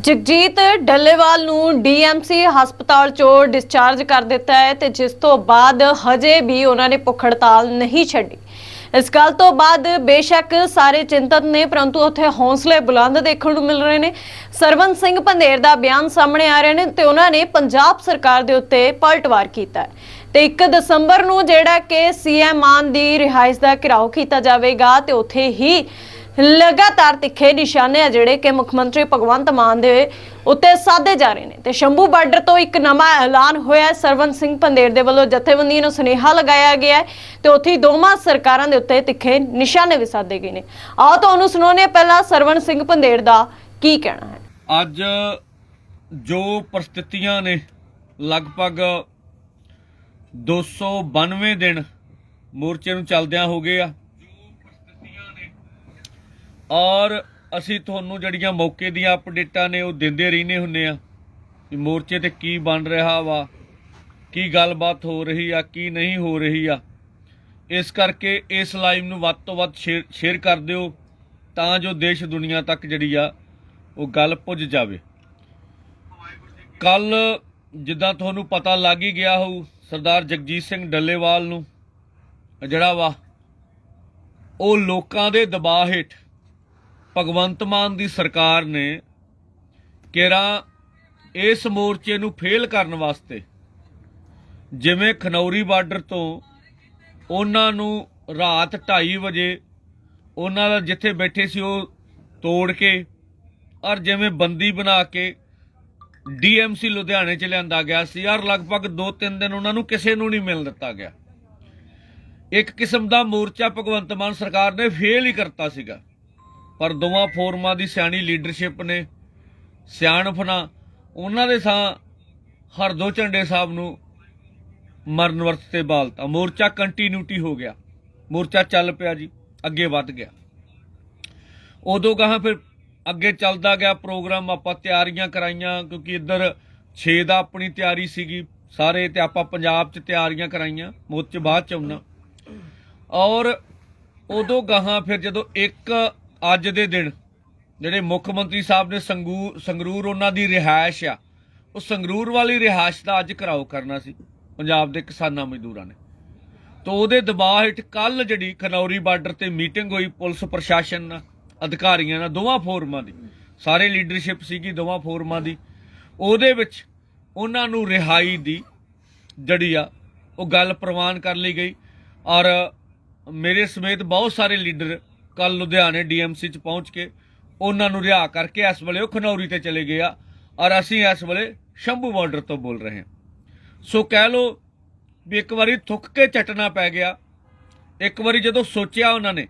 ਜਗਜੀਤ ਡੱਲੇਵਾਲ ਨੂੰ ਡੀਐਮਸੀ ਹਸਪਤਾਲ ਚੋਂ ਡਿਸਚਾਰਜ ਕਰ ਦਿੱਤਾ ਹੈ ਤੇ ਜਿਸ ਤੋਂ ਬਾਅਦ ਹਜੇ ਵੀ ਉਹਨਾਂ ਨੇ ਭੁੱਖ ਹੜਤਾਲ ਨਹੀਂ ਛੱਡੀ। ਇਸ ਗੱਲ ਤੋਂ ਬਾਅਦ ਬੇਸ਼ੱਕ ਸਾਰੇ ਚਿੰਤਤ ਨੇ, ਪਰੰਤੂ ਉੱਥੇ ਹੌਸਲੇ ਬੁਲੰਦ ਦੇਖਣ ਨੂੰ ਮਿਲ ਰਹੇ ਨੇ। ਸਰਵਨ ਸਿੰਘ ਪੰਧੇਰ ਦਾ ਬਿਆਨ ਸਾਹਮਣੇ ਆ ਰਹੇ ਨੇ ਤੇ ਉਹਨਾਂ ਨੇ ਪੰਜਾਬ ਸਰਕਾਰ ਦੇ ਉੱਤੇ ਪਲਟਵਾਰ ਕੀਤਾ ਹੈ। ਤੇ 1 ਦਸੰਬਰ ਨੂੰ ਜਿਹੜਾ ਕਿ ਸੀਐਮ ਮਾਨ ਦੀ ਰਿਹਾਇਸ਼ ਦਾ ਘਿਰਾਓ ਕੀਤਾ ਜਾਵੇਗਾ ਤੇ ਉੱਥੇ ਹੀ ਲਗਾਤਾਰ ਤਿੱਖੇ ਨਿਸ਼ਾਨੇ ਆ ਜਿਹੜੇ ਕਿ ਮੁੱਖ ਮੰਤਰੀ ਭਗਵੰਤ ਮਾਨ ਦੇ ਉੱਤੇ ਸਾਧੇ ਜਾ ਰਹੇ ਨੇ। ਤੇ ਸ਼ੰਭੂ ਬਾਰਡਰ ਤੋਂ ਇੱਕ ਨਵਾਂ ਐਲਾਨ ਹੋਇਆ ਹੈ। ਸਰਵਨ ਸਿੰਘ ਪੰਦੇਰ ਦੇ ਵੱਲੋਂ ਜਥੇਬੰਦੀਆਂ ਨੂੰ ਸੁਨੇਹਾ ਲਗਾਇਆ ਗਿਆ ਹੈ ਤੇ ਉੱਥੇ ਦੋਵਾਂ ਸਰਕਾਰਾਂ ਦੇ ਉੱਤੇ ਤਿੱਖੇ ਨਿਸ਼ਾਨੇ ਵੀ ਸਾਧੇ ਗਏ ਨੇ। ਆਓ ਤੁਹਾਨੂੰ ਸੁਣਾਉਂਦੇ ਹਾਂ ਪਹਿਲਾਂ ਸਰਵਨ ਸਿੰਘ ਪੰਦੇਰ ਦਾ ਕੀ ਕਹਿਣਾ ਹੈ। ਅੱਜ ਜੋ ਪ੍ਰਸਥਿਤੀਆਂ ਨੇ ਲਗਭਗ 292 ਦਿਨ ਮੋਰਚੇ ਨੂੰ ਚੱਲਦਿਆਂ ਹੋ ਗਏ ਆ। ਔਰ ਅਸੀਂ ਤੁਹਾਨੂੰ ਜਿਹੜੀਆਂ ਮੌਕੇ ਦੀਆਂ ਅਪਡੇਟਾਂ ਨੇ ਉਹ ਦਿੰਦੇ ਰਹਿੰਦੇ ਹੁੰਨੇ ਆ ਕਿ ਮੋਰਚੇ ਤੇ ਕੀ ਬਣ ਰਿਹਾ ਵਾ, ਕੀ ਗੱਲਬਾਤ ਹੋ ਰਹੀ ਆ, ਕੀ ਨਹੀਂ ਹੋ ਰਹੀ ਆ। ਇਸ ਕਰਕੇ ਇਸ ਲਾਈਵ ਨੂੰ ਵੱਧ ਤੋਂ ਵੱਧ ਸ਼ੇਅਰ ਸ਼ੇਅਰ ਕਰ ਦਿਓ ਤਾਂ ਜੋ ਦੇਸ਼ ਦੁਨੀਆ ਤੱਕ ਜਿਹੜੀ ਆ ਉਹ ਗੱਲ ਪੁੱਜ ਜਾਵੇ। ਕੱਲ ਜਿੱਦਾਂ ਤੁਹਾਨੂੰ ਪਤਾ ਲੱਗ ਹੀ ਗਿਆ ਹੋਊ, ਸਰਦਾਰ ਜਗਜੀਤ ਸਿੰਘ ਡੱਲੇਵਾਲ ਨੂੰ, ਜਿਹੜਾ ਵਾ ਉਹ ਲੋਕਾਂ ਦੇ ਦਬਾਅ ਹੇਠ ਭਗਵੰਤ ਮਾਨ ਦੀ ਸਰਕਾਰ ਨੇ ਕਿਰਾ ਇਸ ਮੋਰਚੇ ਨੂੰ ਫੇਲ ਕਰਨ ਵਾਸਤੇ ਜਿਵੇਂ ਖਨੌਰੀ ਬਾਰਡਰ ਤੋਂ ਉਹਨਾਂ ਨੂੰ ਰਾਤ 2:30 ਵਜੇ ਉਹਨਾਂ ਦਾ ਜਿੱਥੇ ਬੈਠੇ ਸੀ ਉਹ ਤੋੜ ਕੇ ਔਰ ਜਿਵੇਂ ਬੰਦੀ ਬਣਾ ਕੇ ਡੀਐਮਸੀ ਲੁਧਿਆਣੇ ਚ ਲਿਆਂਦਾ ਗਿਆ ਸੀ ਔਰ ਲਗਭਗ 2-3 ਦਿਨ ਉਹਨਾਂ ਨੂੰ ਕਿਸੇ ਨੂੰ ਨਹੀਂ ਮਿਲ ਦਿੱਤਾ ਗਿਆ। ਇੱਕ ਕਿਸਮ ਦਾ ਮੋਰਚਾ ਭਗਵੰਤ ਮਾਨ ਸਰਕਾਰ ਨੇ ਫੇਲ ਹੀ ਕਰਤਾ ਸੀਗਾ। ਪਰ ਦੋਵਾਂ ਫੋਰਮਾਂ ਦੀ ਸਿਆਣੀ ਲੀਡਰਸ਼ਿਪ ਨੇ ਸਿਆਣਫਨਾ ਉਹਨਾਂ ਦੇ ਸਾਂ ਹਰਦੋ ਝੰਡੇ ਸਾਹਿਬ ਨੂੰ ਮਰਨ ਵਰਤ ਤੇ ਬਾਲਤਾ। ਮੋਰਚਾ ਕੰਟੀਨਿਊਟੀ ਹੋ ਗਿਆ। ਮੋਰਚਾ ਚੱਲ ਪਿਆ ਜੀ, ਅੱਗੇ ਵੱਧ ਗਿਆ। ਉਦੋਂ ਗਾਹਾਂ ਫਿਰ ਅੱਗੇ ਚੱਲਦਾ ਗਿਆ ਪ੍ਰੋਗਰਾਮ, ਆਪਾਂ ਤਿਆਰੀਆਂ ਕਰਾਈਆਂ, ਕਿਉਂਕਿ ਇੱਧਰ 6 ਦਾ ਆਪਣੀ ਤਿਆਰੀ ਸੀਗੀ। ਸਾਰੇ ਤੇ ਆਪਾਂ ਪੰਜਾਬ 'ਚ ਤਿਆਰੀਆਂ ਕਰਾਈਆਂ, ਮੋਰਚੇ ਬਾਅਦ ਚ ਆਉਣਾ। ਔਰ ਉਦੋਂ ਗਾਹਾਂ ਫਿਰ ਜਦੋਂ ਇੱਕ ਅੱਜ ਦੇ ਦਿਨ ਜਿਹੜੇ ਮੁੱਖ ਮੰਤਰੀ ਸਾਹਿਬ ਨੇ ਸੰਗੂ ਸੰਗਰੂਰ ਉਹਨਾਂ ਦੀ ਰਿਹਾਇਸ਼ ਆ, ਉਹ ਸੰਗਰੂਰ ਵਾਲੀ ਰਿਹਾਇਸ਼ ਦਾ ਅੱਜ ਘਰਾਓ ਕਰਨਾ ਸੀ, ਪੰਜਾਬ ਦੇ ਕਿਸਾਨਾਂ ਮਜ਼ਦੂਰਾਂ ਨੇ। ਤੋਂ ਉਹਦੇ ਦਬਾਅ ਹੇਠ ਕੱਲ ਜਿਹੜੀ ਖਨੌਰੀ ਬਾਰਡਰ ਤੇ ਮੀਟਿੰਗ ਹੋਈ ਪੁਲਿਸ ਪ੍ਰਸ਼ਾਸਨ ਨਾਲ, ਅਧਿਕਾਰੀਆਂ ਨਾਲ, ਦੋਵਾਂ ਫੋਰਮਾਂ ਦੀ, ਸਾਰੇ ਲੀਡਰਸ਼ਿਪ ਸੀਗੀ ਦੋਵਾਂ ਫੋਰਮਾਂ ਦੀ, ਉਹਦੇ ਵਿੱਚ ਉਹਨਾਂ ਨੂੰ ਰਿਹਾਈ ਦੀ ਜਿਹੜੀ ਆ, ਉਹ ਗੱਲ ਪ੍ਰਵਾਨ ਕਰ ਲਈ ਗਈ ਔਰ ਮੇਰੇ ਸਮੇਤ ਬਹੁਤ ਸਾਰੇ ਲੀਡਰ ਕੱਲ ਲੁਧਿਆਣੇ ਡੀਐਮਸੀ ਚ ਪਹੁੰਚ ਕੇ ਉਹਨਾਂ ਨੂੰ ਰਿਹਾ ਕਰਕੇ ਇਸ ਵੇਲੇ ਉਹ ਖਨੌਰੀ ਤੇ ਚਲੇ ਗਏ ਆ। ਔਰ ਅਸੀਂ ਇਸ ਵੇਲੇ ਸ਼ੰਭੂ ਬਾਰਡਰ ਤੋਂ ਬੋਲ ਰਹੇ ਹਾਂ। ਸੋ ਕਹਿ ਲੋ ਵੀ ਇੱਕ ਵਾਰੀ ਥੁੱਕ ਕੇ ਚੱਟਣਾ ਪੈ ਗਿਆ। ਇੱਕ ਵਾਰੀ ਜਦੋਂ ਸੋਚਿਆ ਉਹਨਾਂ ਨੇ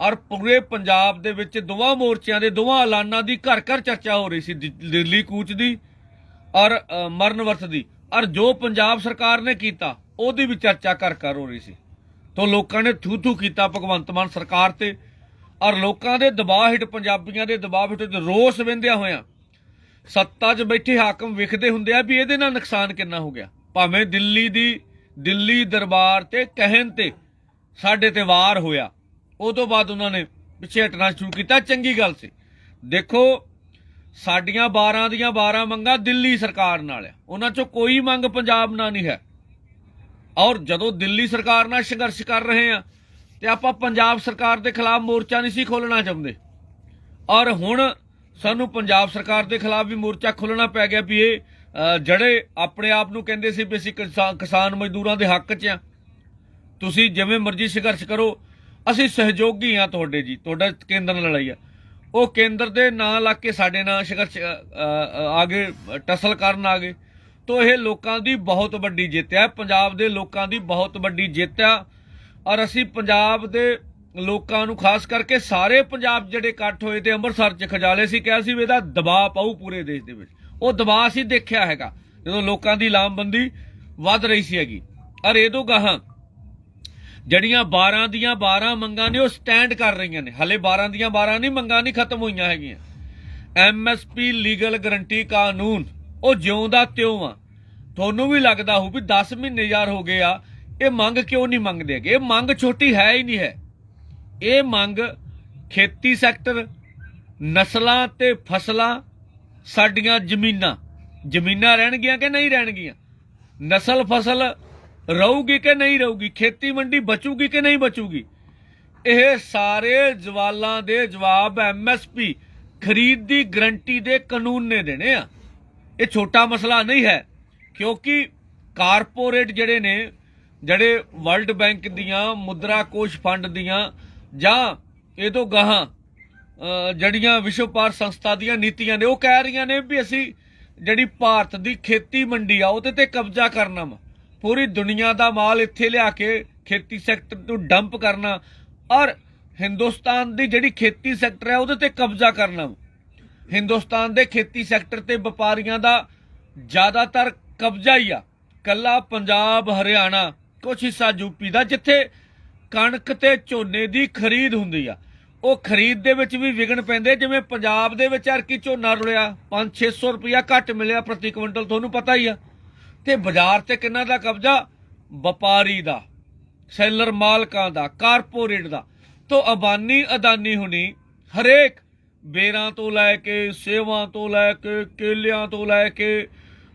ਔਰ ਪੂਰੇ ਪੰਜਾਬ ਦੇ ਵਿੱਚ ਦੋਵਾਂ ਮੋਰਚਿਆਂ ਦੇ ਦੋਵਾਂ ਐਲਾਨਾਂ ਦੀ ਘਰ ਘਰ ਚਰਚਾ ਹੋ ਰਹੀ ਸੀ ਦਿੱਲੀ ਕੂਚ ਦੀ ਔਰ ਅ, ਮਰਨ ਵਰਤ ਦੀ। ਔਰ ਜੋ ਪੰਜਾਬ ਸਰਕਾਰ ਨੇ ਕੀਤਾ ਉਹਦੀ ਵੀ ਚਰਚਾ ਘਰ ਘਰ ਹੋ ਰਹੀ ਸੀ। ਤੋਂ ਲੋਕਾਂ ਨੇ ਥੂ ਥੂ ਕੀਤਾ ਭਗਵੰਤ ਮਾਨ ਸਰਕਾਰ ਤੇ। ਔਰ ਲੋਕਾਂ ਦੇ ਦਬਾਅ ਹੇਠ, ਪੰਜਾਬੀਆਂ ਦੇ ਦਬਾਅ ਹੇਠ ਰੋਸ ਵੰਦਿਆ ਹੋਇਆ ਸੱਤਾ 'ਚ ਬੈਠੇ ਹਾਕਮ ਵਿਖਦੇ ਹੁੰਦੇ ਆ ਵੀ ਇਹਦੇ ਨਾਲ ਨੁਕਸਾਨ ਕਿੰਨਾ ਹੋ ਗਿਆ। ਭਾਵੇਂ ਦਿੱਲੀ ਦੀ, ਦਿੱਲੀ ਦਰਬਾਰ ਤੇ ਕਹਿਣ ਤੇ ਸਾਡੇ ਤੇ ਵਾਰ ਹੋਇਆ, ਉਹ ਤੋਂ ਬਾਅਦ ਉਹਨਾਂ ਨੇ ਪਿੱਛੇ ਹਟਣਾ ਸ਼ੁਰੂ ਕੀਤਾ। ਚੰਗੀ ਗੱਲ ਸੀ। ਦੇਖੋ, ਸਾਡੀਆਂ 12 ਦੀਆਂ 12 ਮੰਗਾਂ ਦਿੱਲੀ ਸਰਕਾਰ ਨਾਲ ਆ। ਉਹਨਾਂ 'ਚੋਂ ਕੋਈ ਮੰਗ ਪੰਜਾਬ ਨਾਲ ਨਹੀਂ ਹੈ। ਔਰ ਜਦੋਂ ਦਿੱਲੀ ਸਰਕਾਰ ਨਾਲ ਸੰਘਰਸ਼ ਕਰ ਰਹੇ ਆ ਤੇ ਆਪਾਂ ਪੰਜਾਬ ਸਰਕਾਰ ਦੇ ਖਿਲਾਫ ਮੋਰਚਾ ਨਹੀਂ ਸੀ ਖੋਲਣਾ ਚਾਹੁੰਦੇ। ਔਰ ਹੁਣ ਸਾਨੂੰ ਪੰਜਾਬ ਸਰਕਾਰ ਦੇ ਖਿਲਾਫ ਵੀ ਮੋਰਚਾ ਖੋਲਣਾ ਪੈ ਗਿਆ ਵੀ ਇਹ ਜਿਹੜੇ ਆਪਣੇ ਆਪ ਨੂੰ ਕਹਿੰਦੇ ਸੀ ਵੀ ਅਸੀਂ ਕਿਸਾ- ਕਿਸਾਨ ਮਜ਼ਦੂਰਾਂ ਦੇ ਹੱਕ 'ਚ ਆ ਤੁਸੀਂ ਜਿਵੇਂ ਮਰਜ਼ੀ ਸੰਘਰਸ਼ ਕਰੋ ਅਸੀਂ ਸਹਿਯੋਗੀ ਆ ਤੁਹਾਡੇ ਜੀ ਤੁਹਾਡਾ ਕੇਂਦਰ ਨਾਲ ਲੜਾਈ ਆ। ਉਹ ਕੇਂਦਰ ਦੇ ਨਾਂ ਲੱਗ ਕੇ ਸਾਡੇ ਨਾਲ ਸੰਘਰਸ਼ ਅ, ਅ, ਆਗੇ ਟਸਲ ਕਰਨ ਆ ਗਏ। ਤੋ ਇਹ ਲੋਕਾਂ ਦੀ ਬਹੁਤ ਵੱਡੀ ਜਿੱਤ ਹੈ ਪੰਜਾਬ ਦੇ ਲੋਕਾਂ ਦੀ ਬਹੁਤ ਵੱਡੀ ਜਿੱਤ ਆ। ਔਰ ਅਸੀਂ ਪੰਜਾਬ ਦੇ ਲੋਕਾਂ ਨੂੰ ਖਾਸ ਕਰਕੇ ਸਾਰੇ ਪੰਜਾਬ ਜਿਹੜੇ ਇਕੱਠ ਹੋਏ ਤੇ ਅੰਮ੍ਰਿਤਸਰ ਚ ਖਜਾਲੇ ਸੀ, ਕਿਹਾ ਸੀ ਇਹਦਾ ਦਬਾਅ ਪਾਉ ਪੂਰੇ ਦੇਸ਼ ਦੇ ਵਿੱਚ। ਉਹ ਦਬਾਅ ਅਸੀਂ ਦੇਖਿਆ ਹੈਗਾ, ਜਦੋਂ ਲੋਕਾਂ ਦੀ ਲਾਮਬੰਦੀ ਵੱਧ ਰਹੀ ਸੀ ਹੈਗੀ। ਔਰ ਇਹਦੋਂ ਗਾਹਾਂ ਜਿਹੜੀਆਂ 12 ਦੀਆਂ 12 ਮੰਗਾਂ ਨੇ ਉਹ ਸਟੈਂਡ ਕਰ ਰਹੀਆਂ ਨੇ। ਹਲੇ 12 ਦੀਆਂ 12 ਨਹੀਂ, ਮੰਗਾਂ ਨਹੀਂ ਖਤਮ ਹੋਈਆਂ ਹੈਗੀਆਂ। ਐਮਐਸਪੀ ਲੀਗਲ ਗਰੰਟੀ ਕਾਨੂੰਨ, ਉਹ ਜਿਉਂ ਦਾ ਤਿਉਂ ਆ। ਤੁਹਾਨੂੰ ਵੀ ਲੱਗਦਾ ਹੋਊ ਵੀ 10 ਮਹੀਨੇ ਯਾਰ ਹੋ ਗਏ ਆ ਇਹ ਮੰਗ ਕਿਉਂ ਨਹੀਂ ਮੰਗਦੇ ਹੈਗੇ? ਇਹ ਮੰਗ ਛੋਟੀ ਹੈ ਹੀ ਨਹੀਂ ਹੈ। ਇਹ ਮੰਗ ਖੇਤੀ ਸੈਕਟਰ, ਨਸਲਾਂ ਤੇ ਫਸਲਾਂ, ਸਾਡੀਆਂ ਜ਼ਮੀਨਾਂ। ਜ਼ਮੀਨਾਂ ਰਹਿਣਗੀਆਂ ਕਿ ਨਹੀਂ ਰਹਿਣਗੀਆਂ? ਨਸਲ ਫਸਲ ਰਹੂਗੀ ਕਿ ਨਹੀਂ ਰਹੂਗੀ? ਖੇਤੀ ਮੰਡੀ ਬਚੂਗੀ ਕਿ ਨਹੀਂ ਬਚੂਗੀ? ਇਹ ਸਾਰੇ ਜਵਾਲਾਂ ਦੇ ਜਵਾਬ ਐਮਐਸਪੀ ਖਰੀਦ ਦੀ ਗਰੰਟੀ ਦੇ ਕਾਨੂੰਨ ਨੇ ਦੇਣੇ ਆ। ਇਹ ਛੋਟਾ ਮਸਲਾ ਨਹੀਂ ਹੈ, ਕਿਉਂਕਿ ਕਾਰਪੋਰੇਟ ਜਿਹੜੇ ਨੇ ਜਿਹੜੇ ਵਰਲਡ ਬੈਂਕ ਦੀਆਂ ਮੁਦਰਾ ਕੋਸ਼ ਫੰਡ ਦੀਆਂ ਜਾਂ ਇਹ ਤੋਂ ਗਾਹਾਂ ਅ, ਜਿਹੜੀਆਂ ਵਿਸ਼ਵ ਪਾਰ ਸੰਸਥਾ ਦੀਆਂ ਨੀਤੀਆਂ ਨੇ ਉਹ ਕਹਿ ਰਹੀਆਂ ਨੇ ਵੀ ਅਸੀਂ ਜਿਹੜੀ ਭਾਰਤ ਦੀ ਖੇਤੀ ਮੰਡੀ ਆ ਉਹਦੇ ਤੇ ਕਬਜ਼ਾ ਕਰਨਾ ਵਾ। ਪੂਰੀ ਦੁਨੀਆ ਦਾ ਮਾਲ ਇੱਥੇ ਲਿਆ ਕੇ ਖੇਤੀ ਸੈਕਟਰ ਨੂੰ ਡੰਪ ਕਰਨਾ ਔਰ ਹਿੰਦੁਸਤਾਨ ਦੀ ਜਿਹੜੀ ਖੇਤੀ ਸੈਕਟਰ ਹੈ ਉਹਦੇ ਤੇ ਕਬਜ਼ਾ ਕਰਨਾ ਵਾ। ਹਿੰਦੁਸਤਾਨ ਦੇ ਖੇਤੀ ਸੈਕਟਰ ਤੇ ਵਪਾਰੀਆਂ ਦਾ ਜ਼ਿਆਦਾਤਰ ਕਬਜ਼ਾ ਹੀ ਆ। ਕੱਲਾ ਪੰਜਾਬ ਹਰਿਆਣਾ ਕੁਝ ਹਿੱਸਾ ਯੂਪੀ ਦਾ, ਜਿੱਥੇ ਕਣਕ ਤੇ ਝੋਨੇ ਦੀ ਖਰੀਦ ਹੁੰਦੀ ਆ। ਉਹ ਖਰੀਦ ਦੇ ਵਿੱਚ ਵੀ ਵਿਗਣ ਪੈਂਦੇ, ਜਿਵੇਂ ਪੰਜਾਬ ਦੇ ਵਿੱਚ ਹਰ ਝੋਨਾ ਰੁਲਿਆ 5-600 ਰੁਪਇਆ ਘੱਟ ਮਿਲਿਆ ਪ੍ਰਤੀ ਕੁਇੰਟਲ, ਤੁਹਾਨੂੰ ਪਤਾ ਹੀ ਆ। ਤੇ ਬਾਜ਼ਾਰ ਤੇ ਕਿੰਨਾ ਦਾ ਕਬਜ਼ਾ? ਵਪਾਰੀ ਦਾ, ਸੈਲਰ ਮਾਲਕਾਂ ਦਾ, ਕਾਰਪੋਰੇਟ ਦਾ। ਤੋਂ ਅਬਾਨੀ ਅਦਾਨੀ ਹੁਣੀ ਹਰੇਕ ਬੇਰਾਂ ਤੋਂ ਲੈ ਕੇ, ਸੇਵਾਂ ਤੋਂ ਲੈ ਕੇ, ਕੇਲਿਆਂ ਤੋਂ ਲੈ ਕੇ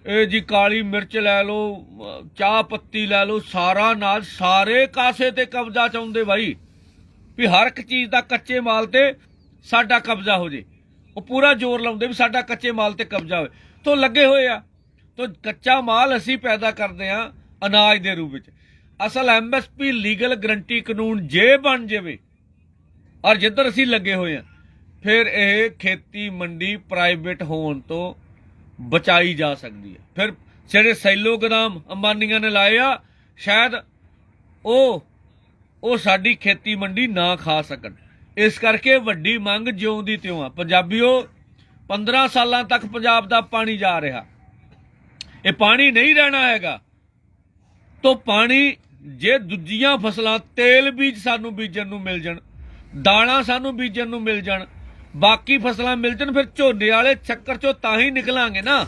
ਇਹ ਜੀ ਕਾਲੀ ਮਿਰਚ ਲੈ ਲਓ, ਚਾਹ ਪੱਤੀ ਲੈ ਲਓ, ਸਾਰਾ ਨਾਲ ਸਾਰੇ ਕਾਸੇ ਤੇ ਕਬਜ਼ਾ ਚਾਹੁੰਦੇ ਬਾਈ। ਵੀ ਹਰ ਇੱਕ ਚੀਜ਼ ਦਾ ਕੱਚੇ ਮਾਲ ਤੇ ਸਾਡਾ ਕਬਜ਼ਾ ਹੋ ਜੇ। ਉਹ ਪੂਰਾ ਜ਼ੋਰ ਲਾਉਂਦੇ ਵੀ ਸਾਡਾ ਕੱਚੇ ਮਾਲ ਤੇ ਕਬਜ਼ਾ ਹੋਵੇ। ਤੋਂ ਲੱਗੇ ਹੋਏ ਆ। ਤੋਂ ਕੱਚਾ ਮਾਲ ਅਸੀਂ ਪੈਦਾ ਕਰਦੇ ਆ ਅਨਾਜ ਦੇ ਰੂਪ ਵਿੱਚ। ਅਸਲ ਐਮਐਸਪੀ ਲੀਗਲ ਗਰੰਟੀ ਕਾਨੂੰਨ ਜੇ ਬਣ ਜਾਵੇ ਔਰ ਜਿੱਧਰ ਅਸੀਂ ਲੱਗੇ ਹੋਏ ਆ ਫਿਰ ਇਹ ਖੇਤੀ ਮੰਡੀ ਪ੍ਰਾਈਵੇਟ ਹੋਣ ਤੋਂ ਬਚਾਈ ਜਾ ਸਕਦੀ ਹੈ। ਫਿਰ ਜਿਹੜੇ ਸੈਲੋ ਗਦਾਮ ਅੰਬਾਨੀਆਂ ਨੇ ਲਾਏ ਆ, ਸ਼ਾਇਦ ਉਹ ਉਹ ਸਾਡੀ ਖੇਤੀ ਮੰਡੀ ਨਾ ਖਾ ਸਕਣ। ਇਸ ਕਰਕੇ ਵੱਡੀ ਮੰਗ ਜਿਉਂ ਦੀ ਤਿਉਂ ਆ। ਪੰਜਾਬੀਓ 15 ਸਾਲਾਂ ਤੱਕ ਪੰਜਾਬ ਦਾ ਪਾਣੀ ਜਾ ਰਿਹਾ। ਇਹ ਪਾਣੀ ਨਹੀਂ ਰਹਿਣਾ ਹੈਗਾ। ਤੋਂ ਪਾਣੀ, ਜੇ ਦੂਜੀਆਂ ਫਸਲਾਂ ਤੇਲ ਬੀਜ ਸਾਨੂੰ ਬੀਜਣ ਨੂੰ ਮਿਲ ਜਾਣ ਦਾਣਾ ਸਾਨੂੰ ਬੀਜਣ ਨੂੰ ਮਿਲ ਜਾਣ ਬਾਕੀ ਫਸਲਾਂ ਮਿਲ ਜਾਣ, ਫਿਰ ਝੋਨੇ ਵਾਲੇ ਚੱਕਰ ਚੋਂ ਤਾਂ ਹੀ ਨਿਕਲਾਂਗੇ ਨਾ।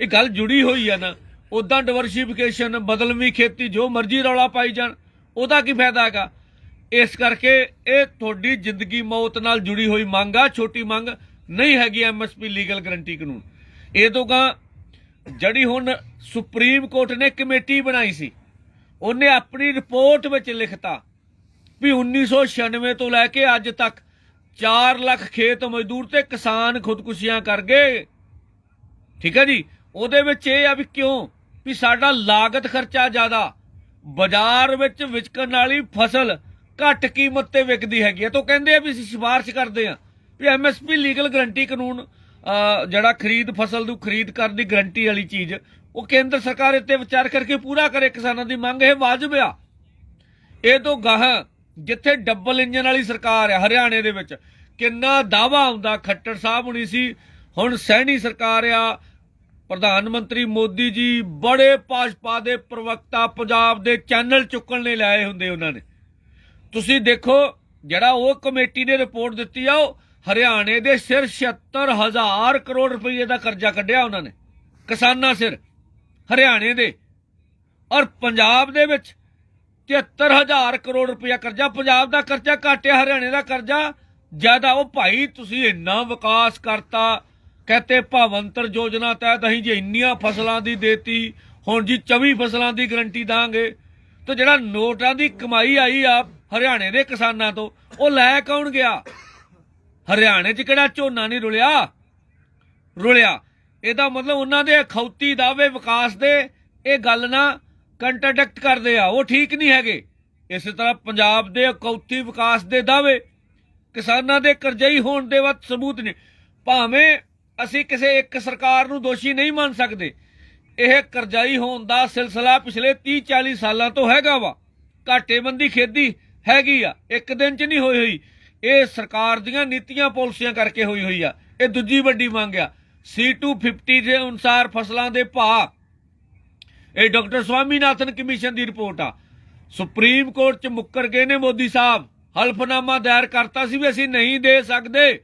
ਇਹ ਗੱਲ ਜੁੜੀ ਹੋਈ ਆ ਨਾ। ਉਦਾਂ ਡਿਵਰਸਿਫਿਕੇਸ਼ਨ ਬਦਲਵੀਂ ਖੇਤੀ, ਜੋ ਮਰਜ਼ੀ ਰੌਲਾ ਪਾਈ ਜਾਣ, ਉਹਦਾ ਕੀ ਫਾਇਦਾ ਹੈਗਾ? ਇਸ ਕਰਕੇ ਇਹ ਤੁਹਾਡੀ ਜ਼ਿੰਦਗੀ ਮੌਤ ਨਾਲ ਜੁੜੀ ਹੋਈ ਮੰਗ ਆ, ਛੋਟੀ ਮੰਗ ਨਹੀਂ ਹੈਗੀ ਐਮਐਸਪੀ ਲੀਗਲ ਗਰੰਟੀ ਕਾਨੂੰਨ। ਇਹ ਤੋਂ ਗਾ ਜਿਹੜੀ ਹੁਣ ਸੁਪਰੀਮ ਕੋਰਟ ਨੇ ਕਮੇਟੀ ਬਣਾਈ ਸੀ, ਉਹਨੇ ਆਪਣੀ ਰਿਪੋਰਟ ਵਿੱਚ ਲਿਖਤਾ ਵੀ 1996 ਤੋਂ ਲੈ ਕੇ ਅੱਜ ਤੱਕ 4 ਲੱਖ ਖੇਤ ਮਜ਼ਦੂਰ ਤੇ ਕਿਸਾਨ ਖੁਦਕੁਸ਼ੀਆਂ ਕਰ ਗਏ। ਠੀਕ ਹੈ ਜੀ? ਉਹਦੇ ਵਿੱਚ ਇਹ ਆ ਵੀ ਕਿਉਂ? ਵੀ ਸਾਡਾ ਲਾਗਤ ਖਰਚਾ ਜ਼ਿਆਦਾ। ਬਾਜ਼ਾਰ ਵਿੱਚ ਵਿਚਕਣ ਵਾਲੀ ਫਸਲ ਘੱਟ ਕੀਮਤ ਤੇ ਵਿਕਦੀ ਹੈਗੀ ਹੈ। ਤਾਂ ਉਹ ਕਹਿੰਦੇ ਆ ਵੀ ਅਸੀਂ ਸਿਫਾਰਿਸ਼ ਕਰਦੇ ਆ ਵੀ ਐਮਐਸਪੀ ਲੀਗਲ ਗਰੰਟੀ ਕਾਨੂੰਨ ਜਿਹੜਾ ਖਰੀਦ ਫਸਲ ਨੂੰ ਖਰੀਦ ਕਰਨ ਦੀ ਗਰੰਟੀ ਵਾਲੀ ਚੀਜ਼, ਉਹ ਕੇਂਦਰ ਸਰਕਾਰ ਇੱਥੇ ਵਿਚਾਰ ਕਰਕੇ ਪੂਰਾ ਕਰੇ ਕਿਸਾਨਾਂ ਦੀ ਮੰਗ, ਇਹ ਵਾਜਬ ਆ। ਇਹ ਤੋਂ ਗਾਹਾਂ ਜਿੱਥੇ ਡਬਲ ਇੰਜਨ ਵਾਲੀ ਸਰਕਾਰ ਹੈ ਹਰਿਆਣੇ ਦੇ ਵਿੱਚ। ਕਿੰਨਾ ਦਾਵਾ ਆਉਂਦਾ ਖੱਟਰ ਸਾਹਿਬ ਹੁਣੀ ਸੀ, ਹੁਣ ਸੈਣੀ ਸਰਕਾਰ ਆ। ਪ੍ਰਧਾਨ ਮੰਤਰੀ ਮੋਦੀ ਜੀ ਬੜੇ ਭਾਜਪਾ ਦੇ ਪ੍ਰਵਕਤਾ ਪੰਜਾਬ ਦੇ ਚੈਨਲ ਚੁੱਕਣ ਲਈ ਲਾਏ ਹੁੰਦੇ ਉਹਨਾਂ ਨੇ। ਤੁਸੀਂ ਦੇਖੋ, ਜਿਹੜਾ ਉਹ ਕਮੇਟੀ ਨੇ ਰਿਪੋਰਟ ਦਿੱਤੀ ਆ, ਉਹ ਹਰਿਆਣੇ ਦੇ ਸਿਰ 76000 ਕਰੋੜ ਰੁਪਏ ਦਾ ਕਰਜ਼ਾ ਕੱਢਿਆ ਉਹਨਾਂ ਨੇ। ਕਿਸਾਨਾਂ ਸਿਰ, ਹਰਿਆਣੇ ਦੇ। ਔਰ ਪੰਜਾਬ ਦੇ ਵਿੱਚ 73000 ਕਰੋੜ ਰੁਪਇਆ ਕਰਜ਼ਾ, ਪੰਜਾਬ ਦਾ ਕਰਜ਼ਾ ਘੱਟ ਹੈ ਹਰਿਆਣੇ ਦਾ ਕਰਜ਼ਾ। ਜ਼ਿਆਦਾ ਉਹ ਭਾਈ, ਤੁਸੀਂ ਇੰਨਾ ਵਿਕਾਸ ਕਰਤਾ, ਕਹਤੇ ਭਵੰਤਰ ਯੋਜਨਾ ਤਹਿਤ ਅਸੀਂ ਜੇ ਇੰਨੀਆਂ ਫਸਲਾਂ ਦੀ ਦੇਤੀ, ਹੁਣ ਜੀ 24 ਫਸਲਾਂ ਦੀ ਗਰੰਟੀ ਦਾਂਗੇ। ਤੇ ਜਿਹੜਾ ਨੋਟਾਂ ਦੀ ਕਮਾਈ ਆਈ ਆ ਹਰਿਆਣੇ ਦੇ ਕਿਸਾਨਾਂ ਤੋਂ, ਉਹ ਲੈ ਕੌਣ ਗਿਆ? ਹਰਿਆਣੇ 'ਚ ਕਿਹੜਾ ਝੋਨਾ ਨਹੀਂ ਰੁਲਿਆ? ਰੁਲਿਆ। ਇਹਦਾ ਮਤਲਬ ਉਹਨਾਂ ਦੇ ਅਖੌਤੀ ਦਾਅਵੇ ਵਿਕਾਸ ਦੇ, ਇਹ ਗੱਲ ਨਾ ਕੰਟਰਡਿਕਟ ਕਰਦੇ ਆ, ਉਹ ਠੀਕ ਨਹੀਂ ਹੈਗੇ। ਇਸੇ ਤਰ੍ਹਾਂ ਪੰਜਾਬ ਦੇ ਅਖੌਤੀ ਵਿਕਾਸ ਦੇ ਦਾਅਵੇ ਕਿਸਾਨਾਂ ਦੇ ਕਰਜ਼ਈ ਹੋਣ ਦੇ ਵੱਧ ਸਬੂਤ ਨੇ। ਭਾਵੇਂ ਅਸੀਂ ਕਿਸੇ ਇੱਕ ਸਰਕਾਰ ਨੂੰ ਦੋਸ਼ੀ ਨਹੀਂ ਮੰਨ ਸਕਦੇ, ਇਹ ਕਰਜ਼ਾਈ ਹੋਣ ਦਾ ਸਿਲਸਿਲਾ ਪਿਛਲੇ 30 40 ਸਾਲਾਂ ਤੋਂ ਹੈਗਾ ਵਾ। ਘਾਟੇਬੰਦੀ ਖੇਦੀ ਹੈਗੀ ਆ, ਇੱਕ ਦਿਨ ਚ ਨਹੀਂ ਹੋਈ ਹੋਈ। ਇਹ ਸਰਕਾਰ ਦੀਆਂ ਨੀਤੀਆਂ ਪਾਲਿਸੀਆਂ ਕਰਕੇ ਹੋਈ ਹੋਈ ਆ। ਇਹ ਦੂਜੀ ਵੱਡੀ ਮੰਗ ਆ। C250 ਦੇ ਅਨੁਸਾਰ ਫਸਲਾਂ ਦੇ ਭਾਅ ਇਹ ਡਾਕਟਰ ਸਵਾਮੀਨਾਥਨ ਕਮਿਸ਼ਨ ਦੀ ਰਿਪੋਰਟ ਆ। ਸੁਪਰੀਮ ਕੋਰਟ ਚ ਮੁੱਕਰ ਗਏ ਨੇ ਮੋਦੀ ਸਾਹਿਬ। ਹਲਫਨਾਮਾ ਦਾਇਰ ਕਰਤਾ ਸੀ ਵੀ ਅਸੀਂ ਨਹੀਂ ਦੇ ਸਕਦੇ।